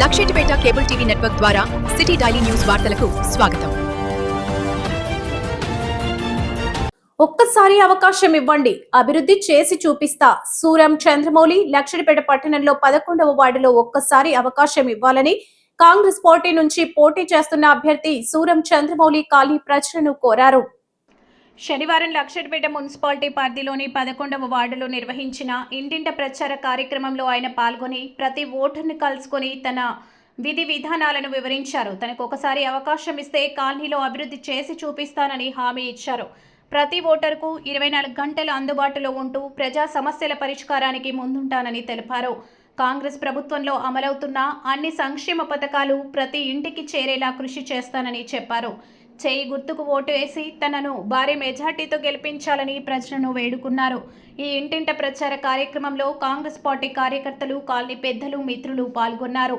Luxettipet cable TV network ద్వారా city daily news వార్తలకు స్వాగతం. ఒక్కసారి అవకాశం ఇవ్వండి. అభివృద్ధి చేసి చూపిస్తా. సూరం చంద్రమౌళి లక్షడిపేట పట్టణంలో పదకొండవ వార్డులో ఒక్కసారి అవకాశం ఇవ్వాలని కాంగ్రెస్ పార్టీ నుంచి పోటీ చేస్తున్న అభ్యర్థి సూరం చంద్రమౌళి ఖాళీ ప్రజలను కోరారు. శనివారం లక్షడిపేట మున్సిపాలిటీ పరిధిలోని పదకొండవ వార్డులో నిర్వహించిన ఇంటింట ప్రచార కార్యక్రమంలో ఆయన పాల్గొని ప్రతి ఓటర్ని కలుసుకొని తన విధి విధానాలను వివరించారు. తనకు ఒకసారి అవకాశం ఇస్తే కాలనీలో అభివృద్ధి చేసి చూపిస్తానని హామీ ఇచ్చారు. ప్రతి ఓటర్కు ఇరవై నాలుగు గంటలు అందుబాటులో ఉంటూ ప్రజా సమస్యల పరిష్కారానికి ముందుంటానని తెలిపారు. కాంగ్రెస్ ప్రభుత్వంలో అమలవుతున్న అన్ని సంక్షేమ పథకాలు ప్రతి ఇంటికి చేరేలా కృషి చేస్తానని చెప్పారు. చేయి గుర్తుకు ఓటు వేసి తనను భారీ మెజార్టీతో గెలిపించాలని ప్రజలను వేడుకున్నారు. ఈ ఇంటింట ప్రచార కార్యక్రమంలో కాంగ్రెస్ పార్టీ కార్యకర్తలు కాలనీ పెద్దలు మిత్రులు పాల్గొన్నారు.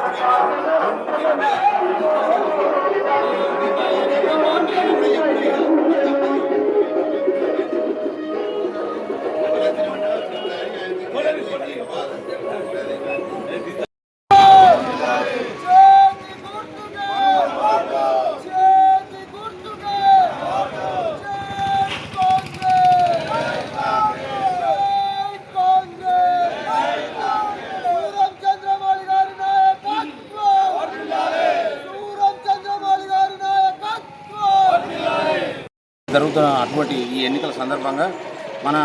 జరుగుతున్న అటువంటి ఈ ఎన్నికల సందర్భంగా మన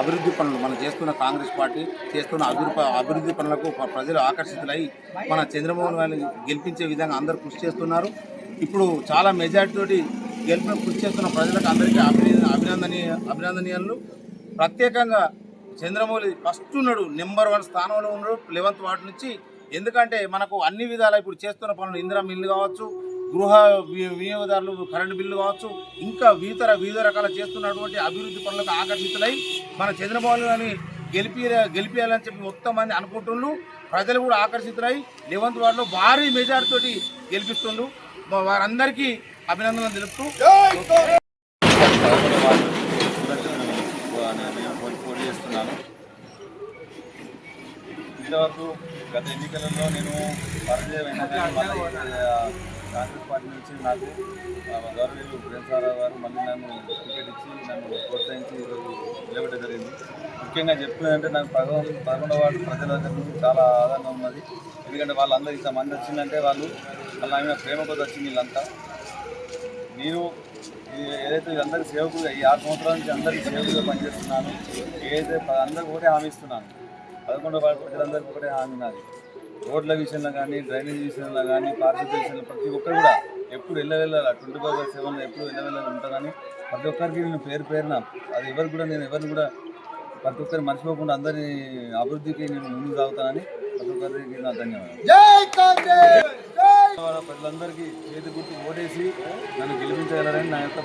అభివృద్ధి పనులు మనం చేస్తున్న కాంగ్రెస్ పార్టీ చేస్తున్న అభివృద్ధి అభివృద్ధి పనులకు ప్రజలు ఆకర్షితులై మన చంద్రమోహన్ గారిని గెలిపించే విధంగా అందరూ కృషి చేస్తున్నారు. ఇప్పుడు చాలా మెజార్టీతోటి గెలిపిన కృషి చేస్తున్న ప్రజలకు అందరికీ అభినంద అభినందనీయ అభినందనీయాలు. ప్రత్యేకంగా చంద్రమౌళి ఫస్ట్ ఉన్నాడు నెంబర్ వన్ స్థానంలో ఉన్నాడు లెవెంత్ వార్డు నుంచి. ఎందుకంటే మనకు అన్ని విధాలా ఇప్పుడు చేస్తున్న పనులు ఇందిరా మిల్లు కావచ్చు గృహ వి- వినియోగదారులు కరెంటు బిల్లు కావచ్చు ఇంకా వివిధ వివిధ రకాల చేస్తున్నటువంటి అభివృద్ధి పనులకు ఆకర్షితులై మన చంద్రబాబు గారిని గెలిపి గెలిపించాలని చెప్పి మొత్తం మంది అనుకుంటున్నారు ప్రజలు కూడా ఆకర్షితులై లెవెంత్ వార్డులో భారీ మెజార్టీతోటి గెలిపిస్తుండ్రు. వారందరికీ అభినందనలు తెలుపుతూ ఇంతవరకు గత ఎన్నికలలో నేను పరిచయం కానీ కాంగ్రెస్ పార్టీ నుంచి నాకు ఆ, గౌరవీయులు ప్రేమసారావు గారు మళ్ళీ నన్ను టికెట్ ఇచ్చి నన్ను ప్రోత్సహించి ఈరోజు నిలబెట్టడం జరిగింది. ముఖ్యంగా చెప్తున్నదంటే నాకు పదకొండు పదకొండవ వార్డు ప్రజల దగ్గర నుంచి చాలా ఆదరణ ఉన్నది. ఎందుకంటే వాళ్ళందరూ ఇంత మంది వచ్చిందంటే వాళ్ళు వాళ్ళ ఆమె ప్రేమ కొద్ది వచ్చింది వీళ్ళంతా. నేను ఏదైతే అందరికి సేవకులుగా ఈ ఆరు సంవత్సరాల నుంచి అందరికీ సేవకులుగా పనిచేస్తున్నాను ఏదైతే ప- అందరికి ఒకటే హామీ ఇస్తున్నాను. పదకొండవ వార్డు ప్రజలందరికీ ఒకటే హామీ నాది. రోడ్ల విషయంలో కానీ డ్రైనేజ్ విషయంలో కానీ పారిశుద్ధ్య విషయంలో ప్రతి ఒక్కరు కూడా ఎప్పుడు వెళ్ళవెళ్ళాలి ట్వంటీ ఫోర్ బై సెవెన్లో ఎప్పుడు వెళ్ళవెళ్ళాలి ఉంటానని ప్రతి ఒక్కరికి నేను పేరు పేరున అది ఎవరు కూడా నేను ఎవరిని కూడా ప్రతి ఒక్కరు మర్చిపోకుండా అందరి అభివృద్ధికి నేను ముందుకు సాగుతానని ప్రతి ఒక్కరికి నా ధన్యవాదాలు. ప్రజలందరికీ చేతి గుర్తు ఓటేసి నన్ను గెలిపించగలరని నా యొక్క